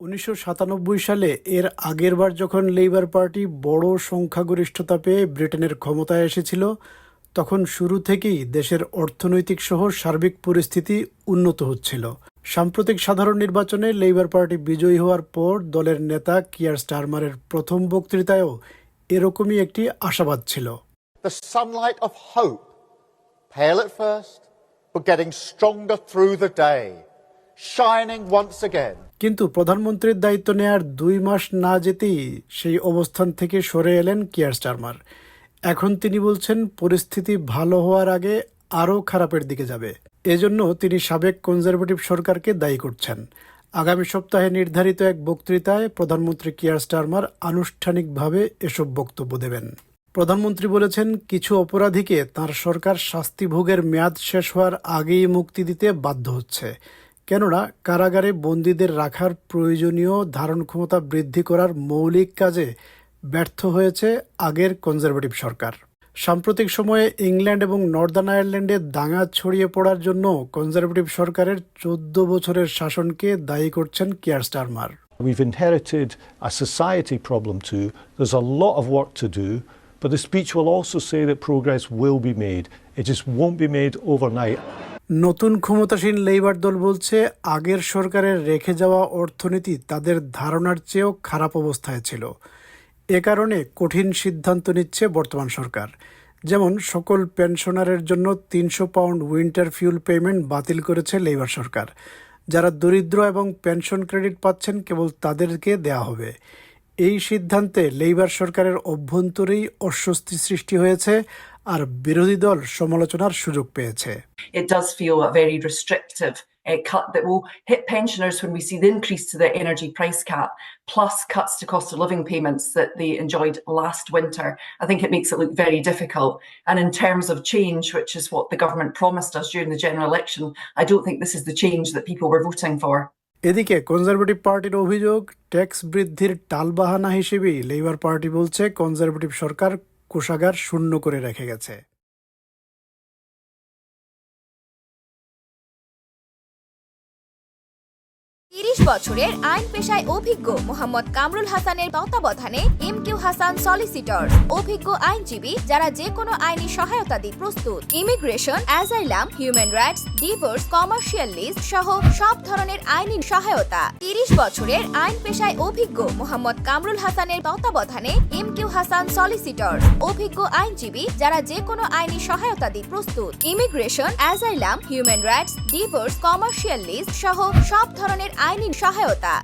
উনিশশো সাতানব্বই সালে এর আগেরবার যখন লেবার পার্টি বড় সংখ্যাগরিষ্ঠতা পেয়ে ব্রিটেনের ক্ষমতায় এসেছিল তখন শুরু থেকেই দেশের অর্থনৈতিক সহ সার্বিক পরিস্থিতি উন্নত হচ্ছিল। সাম্প্রতিক সাধারণ নির্বাচনে লেবার পার্টি বিজয়ী হওয়ার পর দলের নেতা কিয়ার স্টারমারের প্রথম বক্তৃতায়ও এরকমই একটি আশাবাদ ছিল। The sunlight of hope, pale at first, but getting stronger through the day, shining once again. কিন্তু প্রধানমন্ত্রীর দায়িত্ব নেয়ার দুই মাস না যেতেই সেই অবস্থান থেকে সরে এলেন কিয়ার স্টারমার। এখন তিনি বলছেন, পরিস্থিতি ভালো হওয়ার আগে আরও খারাপের দিকে যাবে। এজন্য তিনি সাবেক কনজারভেটিভ সরকারকে দায়ী করছেন। আগামী সপ্তাহে নির্ধারিত এক বক্তৃতায় প্রধানমন্ত্রী কিয়ার স্টারমার আনুষ্ঠানিকভাবে এসব বক্তব্য দেবেন। প্রধানমন্ত্রী বলেছেন, কিছু অপরাধীকে তার সরকার শাস্তি ভোগের মেয়াদ শেষ হওয়ার আগেই মুক্তি দিতে বাধ্য হচ্ছে। কেননা কারাগারে বন্দীদের রাখার প্রয়োজনীয় ধারণ ক্ষমতা বৃদ্ধি করার মৌলিক কাজে ব্যর্থ হয়েছে আগের কনজারভেটিভ সরকার সাম্প্রতিক সময়ে ইংল্যান্ড এবং নর্দার্ন আয়ারল্যান্ডে দাঙ্গা ছড়িয়ে পড়ার জন্য কনজারভেটিভ সরকারের চোদ্দ বছরের শাসনকে দায়ী করছেন Keir Starmer We've inherited a society problem too. There's a lot of work to do, but the speech will also say that progress will be made. It just won't be made overnight. নতুন ক্ষমতাসীন labour দল বলছে, আগের সরকারের রেখে যাওয়া অর্থনীতি তাদের ধারণার চেয়েও খারাপ অবস্থায় ছিল। এ কারণে কঠিন সিদ্ধান্ত নিচ্ছে বর্তমান সরকার। যেমন, সকল পেনশনারের জন্য তিনশো পাউন্ড উইন্টার ফিউল পেমেন্ট বাতিল করেছে লেবার সরকার। যারা দরিদ্র এবং পেনশন ক্রেডিট পাচ্ছেন, কেবল তাদেরকে দেয়া হবে। এই সিদ্ধান্তে লেবার সরকারের অভ্যন্তরেই অস্বস্তি সৃষ্টি হয়েছে। আর বিরোধী দল সমালোচনার সুযোগ পেয়েছে it does feel a very restrictive uh, cut that will hit pensioners when we see the increase to the energy price cap, plus cuts to cost of living payments that they enjoyed last winter. I think it makes it look very difficult. And in terms of change, which is what the government promised us during the general election, I don't think this is the change that people were voting for. এদিকে Conservative পার্টির অভিযোগ tax বৃদ্ধির টালবাহানা হিসেবেই Labour Party বলছে Conservative সরকার কোষাগার শূন্য করে রেখে গেছে। তিরিশ বছরের আইন পেশায় অভিজ্ঞ মোহাম্মদ কামরুল হাসানের তত্ত্বাবধানে এম কিউ হাসান সলিসিটর অভিজ্ঞ আইনজীবী যারা যে কোনো আইনি সহায়তা দিতে প্রস্তুত। Immigration asylum human rights divorce commercial list সহ সব ধরনের আইনি সহায়তা। তিরিশ বছরের আইন পেশায় অভিজ্ঞ মোহাম্মদ কামরুল হাসানের তত্ত্বাবধানে এম কিউ হাসান সলিসিটর অভিজ্ঞ আইনজীবী যারা যে কোনো আইনি সহায়তা দিতে প্রস্তুত। Immigration asylum human rights divorce commercial list সহ সব ধরনের আইনি সহায়তা